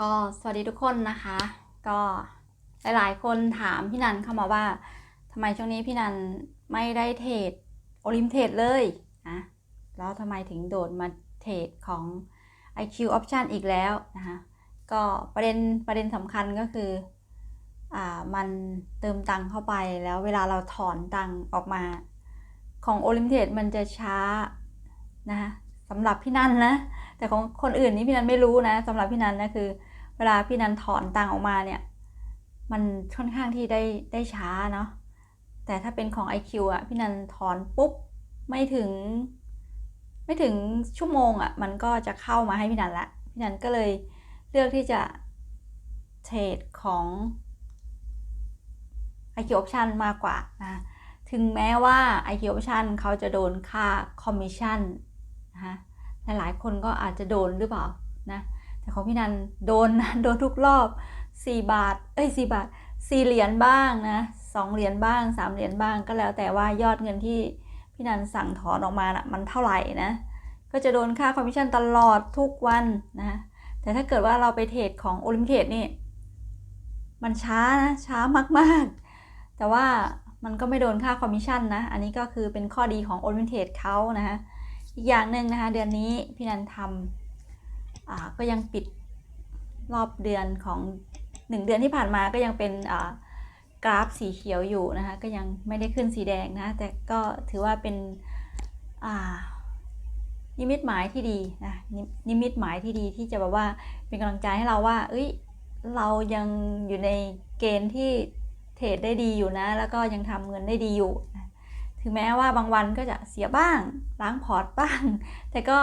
ก็สวัสดีทุกคนนะคะ ก็หลายๆ คนถามพี่นันเข้ามาว่าทำไมช่วงนี้พี่นันไม่ได้เทรดโอลิมเทรดเลยนะแล้วทำไมถึงโดดมาเทรดของ IQ Option อีกแล้วนะคะก็ประเด็นประเด็นสำคัญก็คืออ่ามันเติมตังเข้าไปแล้วเวลาเราถอนตังออกมาของโอลิมเทรดมันจะช้านะคะสำหรับพี่นันนะ แต่ของคนอื่นนี่พี่นันไม่รู้นะสำหรับพี่นันนะคือ เวลาพี่นันถอนตังออกมาเนี่ย มันค่อนข้างที่ได้ได้ช้าเนาะแต่ถ้าเป็นของ IQ อะพี่นันถอนปุ๊บไม่ถึง ไม่ถึงชั่วโมงอะ มันก็จะเข้ามาให้พี่นันละพี่นันก็เลยเลือกที่จะเทรดของ IQ Option มากกว่านะถึงแม้ว่า IQ Option เขาจะโดนค่าคอมมิชชั่นนะคะหลายๆคนก็อาจจะโดนหรือเปล่านะ แต่ของพี่นันโดนนะโดนทุกรอบ 4 บาท เอ้ย4บาท 4 เหรียญบ้างนะ2เหรียญบ้าง 3 เหรียญบ้าง ก็แล้วแต่ว่ายอดเงินที่พี่นันสั่งถอนออกมานะมันเท่าไหร่นะ ก็จะโดนค่าคอมมิชชั่นตลอดทุกวันนะ แต่ถ้าเกิดว่าเราไปเทรดของโอลิมเทดนี่ มันช้านะช้ามากๆ แต่ว่ามันก็ไม่โดนค่าคอมมิชชั่นนะ อันนี้ก็คือเป็นข้อดีของโอลิมเทดเขานะคะอีกอย่างหนึ่งนะคะ เดือนนี้พี่นันทำ ก็ยังปิดรอบเดือนของหนึ่งเดือนที่ผ่านมาก็ยังเป็นกราฟสีเขียวอยู่นะคะ ก็ยังไม่ได้ขึ้นสีแดงนะ แต่ก็ถือว่าเป็นนิมิตหมายที่ดีนะนิมิตหมายที่ดีที่จะแบบว่าเป็นกำลังใจให้เราว่า เอ้ยเรายังอยู่ในเกณฑ์ที่เทรดได้ดีอยู่นะ แล้วก็ยังทำเงินได้ดีอยู่ ถึงแม้ว่าบางวันก็จะเสียบ้างล้างพอร์ตบ้าง แต่ก็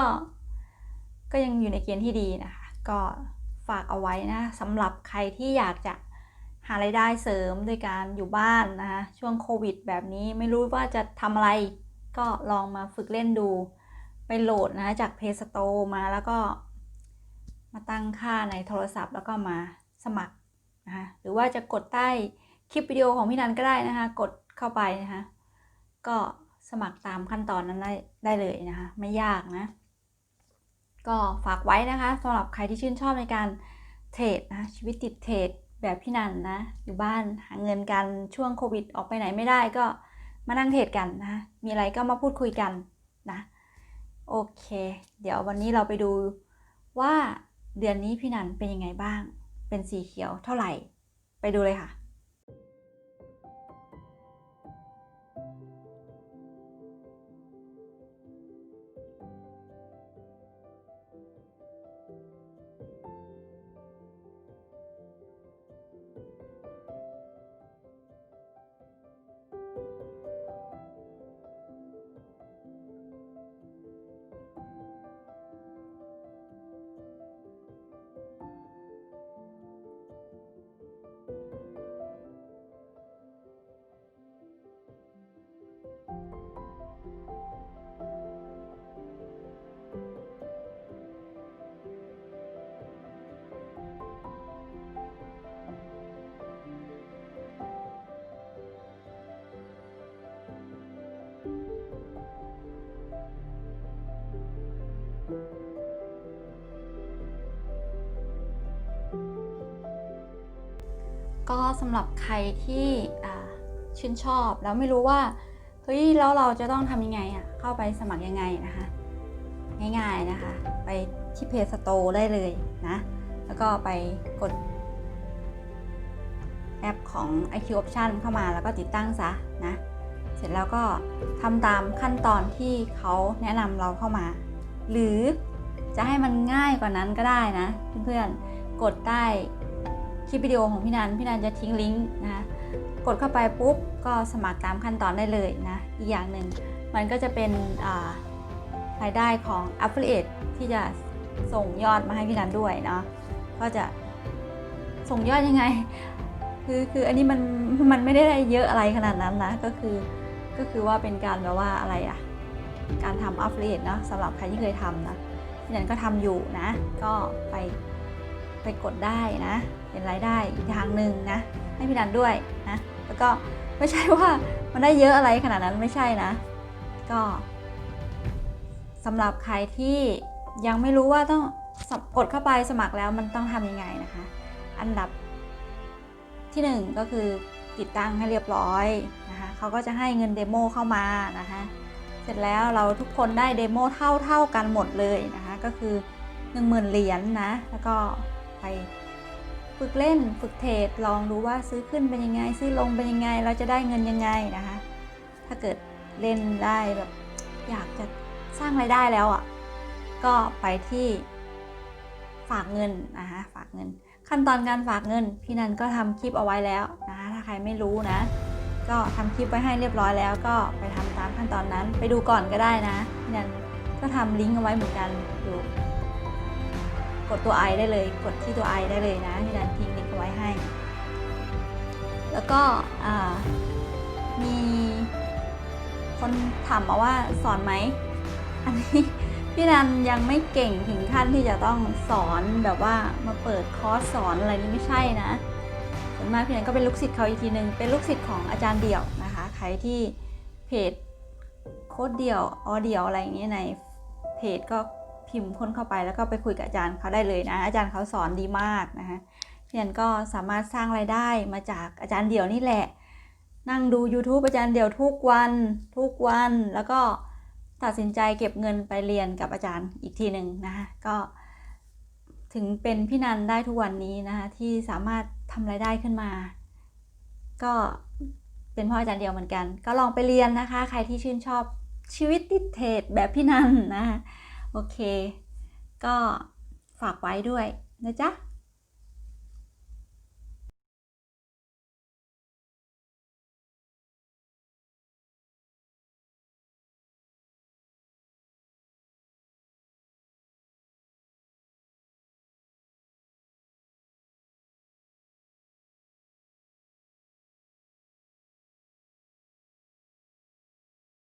ก็ยังอยู่ในเกณฑ์ที่ดีนะคะ ก็ฝากเอาไว้นะสำหรับใครที่อยากจะหารายได้เสริมด้วยการอยู่บ้านนะคะช่วงโควิด แบบนี้ไม่รู้ว่าจะทำอะไร ก็ลองมาฝึกเล่นดู ไปโหลดนะจาก Play Store มาแล้วก็มาตั้งค่าในโทรศัพท์ แล้วก็มาสมัครนะคะหรือว่าจะกดใต้คลิปวิดีโอของพี่นันก็ได้นะคะ กดเข้าไปนะคะ ก็สมัครตามขั้นตอนนั้นได้ได้เลยนะคะ ไม่ยากนะ ก็ฝากไว้นะคะสำหรับใครที่ชื่นชอบในการเทรดนะชีวิตติดเทรดแบบพี่นันนะ อยู่บ้านหาเงินกันช่วงโควิดออกไปไหนไม่ได้ก็มานั่งเทรดกันนะ มีอะไรก็มาพูดคุยกันนะ โอเค เดี๋ยววันนี้เราไปดูว่าเดือนนี้พี่นันเป็นยังไงบ้าง เป็นสีเขียวเท่าไหร่ ไปดูเลยค่ะ ก็สำหรับใครที่ชื่นชอบแล้วไม่รู้ว่าเฮ้ยแล้วเราจะต้องทำยังไงอะเข้าไปสมัครยังไงนะคะ ง่ายๆนะคะ ไปที่ Play Store ได้เลยนะแล้วก็ไปกดแอปของ IQ Option เข้ามาแล้วก็ติดตั้งซะนะเสร็จแล้วก็ทำตามขั้นตอนที่เขาแนะนำเราเข้ามา หรือจะให้มันง่ายกว่านั้นก็ได้นะ เพื่อนๆกดใต้ คลิปวิดีโอของพี่นันพี่นันจะทิ้งลิงก์นะคะกดเข้าไปปุ๊บก็สมัครตามขั้นตอนได้เลยนะอีกอย่างหนึ่งมันก็จะเป็นรายได้ของ Affiliate ที่จะส่งยอดมาให้พี่นันด้วยเนาะก็จะส่งยอดยังไง คือคืออันนี้มันมันไม่ได้เยอะอะไรขนาดนั้นนะก็คือก็คือว่าเป็นการแบบว่าอะไรอะการทำ Affiliate เนาะสำหรับใครที่เคยทำนะพี่นันก็ทำอยู่นะ ก็ไปไปกดได้นะ เป็นรายได้อีกทางหนึ่งนะ ให้พี่นันด้วยนะแล้วก็ไม่ใช่ว่ามันได้เยอะอะไรขนาดนั้นไม่ใช่นะ ก็สำหรับใครที่ยังไม่รู้ว่าต้องกดเข้าไปสมัครแล้วมันต้องทำยังไงนะคะ อันดับที่หนึ่งก็คือติดตั้งให้เรียบร้อยนะคะเขาก็จะให้เงินเดโมเข้ามานะคะเสร็จแล้วเราทุกคนได้เดโมเท่าเท่ากันหมดเลยนะคะก็คือ 10,000 เหรียญนนะแล้วก็ไป ฝึกเล่นฝึกเทรดลองดูว่าซื้อขึ้นเป็นยังไง ซื้อลงเป็นยังไง เราจะได้เงินยังไงนะคะ ถ้าเกิดเล่นได้แบบอยากจะสร้างไรายได้แล้วอะ่ะก็ไปที่ฝากเงินนะคะฝากเงิน ขั้นตอนการฝากเงิน พี่นันก็ทำคลิปเอาไว้แล้วนะคะถ้าใครไม่รู้นะ ก็ทำคลิปไว้ให้เรียบร้อยแล้ว ก็ไปทำตามขั้นตอนนั้นไปดูก่อนก็ได้นะพี่นันก็ทำลิงก์เอาไว้เหมือนกันอยู่ กดตัว i ได้เลย กดที่ตัว i ได้เลยนะพี่นันทิ้งลิงก์เอาไว้ให้ แล้วก็มีคนถามมาว่าสอนไหม อันนี้พี่นันยังไม่เก่งถึงขั้นที่จะต้องสอนแบบว่ามาเปิดคอร์สสอนอะไรนี่ไม่ใช่นะส่วนมากพี่นันก็เป็นลูกศิษย์เขาอีกทีหนึ่งเป็นลูกศิษย์ของอาจารย์เดี่ยวนะคะ ใครที่เพจโค้ดเดี่ยวออเดี่ยวอะไรอย่างเงี้ในเพจก็ พิมพ์ค้นเข้าไปแล้วก็ไปคุยกับอาจารย์เขาได้เลยนะ อาจารย์เขาสอนดีมากนะคะพี่นันก็สามารถสร้างรายได้มาจากอาจารย์เดี่ยวนี่แหละ นั่งดู YouTube อาจารย์เดี่ยวทุกวันทุกวัน แล้วก็ตัดสินใจเก็บเงินไปเรียนกับอาจารย์อีกทีหนึ่งนะคะก็ถึงเป็นพี่นันได้ทุกวันนี้นะคะที่สามารถทำรายได้ขึ้นมา ก็เป็นเพราะอาจารย์เดียวเหมือนกัน ก็ลองไปเรียนนะคะ ใครที่ชื่นชอบชีวิตติดเทรดแบบพี่นันนะคะ โอเค ก็ฝากไว้ด้วยนะจ๊ะ